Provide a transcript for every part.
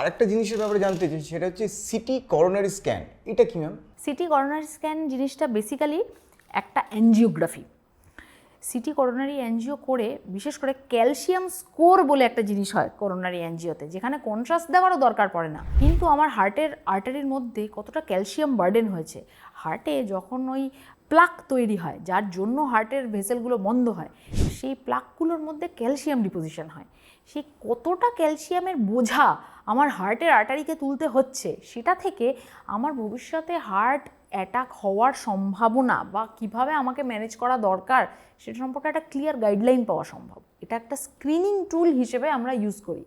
আরেকটা জিনিসের ব্যাপারে জানতে চাই, সেটা হচ্ছে সিটি করোনারি স্ক্যান এটা কি ম্যাম সিটি করোনারি স্ক্যান জিনিসটা বেসিক্যালি একটা অ্যানজিওগ্রাফি সিটি করোনারি অ্যানজিও করে, বিশেষ করে ক্যালসিয়াম স্কোর বলে একটা জিনিস হয় করোনারি অ্যানজিওতে যেখানে কন্ট্রাস্ট দেওয়ারও দরকার পড়ে না। কিন্তু আমার হার্টের আর্টারির মধ্যে কতটা ক্যালসিয়াম বার্ডেন হয়েছে? হার্টে যখন ওই প্লাক তৈরি হয়, যার জন্য হার্টের ভেসেলগুলো বন্ধ হয়। সেই প্লাকগুলোর মধ্যে ক্যালসিয়াম ডিপোজিশন হয়। সেই কতটা ক্যালসিয়ামের বোঝা আমার হার্টের আর্টারিকে তুলতে হচ্ছে, সেটা থেকে আমার ভবিষ্যতে হার্ট অ্যাটাক হওয়ার সম্ভাবনা বা কীভাবে আমাকে ম্যানেজ করা দরকার, সেটা সম্পর্কে একটা ক্লিয়ার গাইডলাইন পাওয়া সম্ভব। এটা একটা স্ক্রিনিং টুল হিসেবে আমরা ইউজ করি।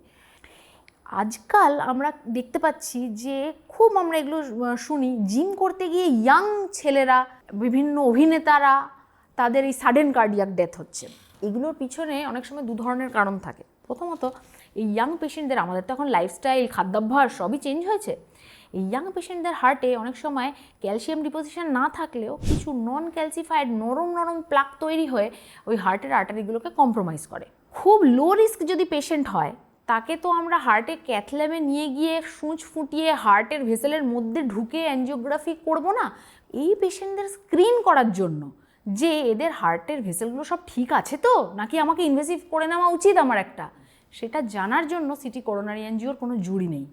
আজকাল আমরা দেখতে পাচ্ছি যে খুব আমরা এগুলো শুনি। জিম করতে গিয়ে ইয়াং ছেলেরা, বিভিন্ন অভিনেতারা, তাদের এই সাডেন কার্ডিয়াক ডেথ হচ্ছে। এগুলোর পিছনে অনেক সময় দু ধরনের কারণ থাকে। প্রথমত, এই ইয়াং পেশেন্টদের আমাদের তো এখন লাইফস্টাইল খাদ্যাভ্যাস সবই চেঞ্জ হয়েছে। এই ইয়াং পেশেন্টদের হার্টে অনেক সময় ক্যালসিয়াম ডিপোজিশন না থাকলেও কিছু নন ক্যালসিফাইড নরম নরম প্লাক তৈরি হয়ে ওই হার্টের আর্টারিগুলোকে কম্প্রোমাইজ করে। খুব লো রিস্ক যদি পেশেন্ট হয় তাকে তো আমরা হার্টে ক্যাথল্যাবে নিয়ে গিয়ে সূঁচ ফুটিয়ে হার্টের ভেসেলের মধ্যে ঢুকে অ্যানজিওগ্রাফি করব না? এই পেশেন্টদের স্ক্রিন করার জন্য। যে এদের হার্টের ভেসেলগুলো সব ঠিক আছে তো? নাকি আমাকে ইনভেসিভ করে নেওয়া উচিত আমার একটা? সেটা জানার জন্য সিটি করোনারি এনজিওর কোনো জুড়ি নেই।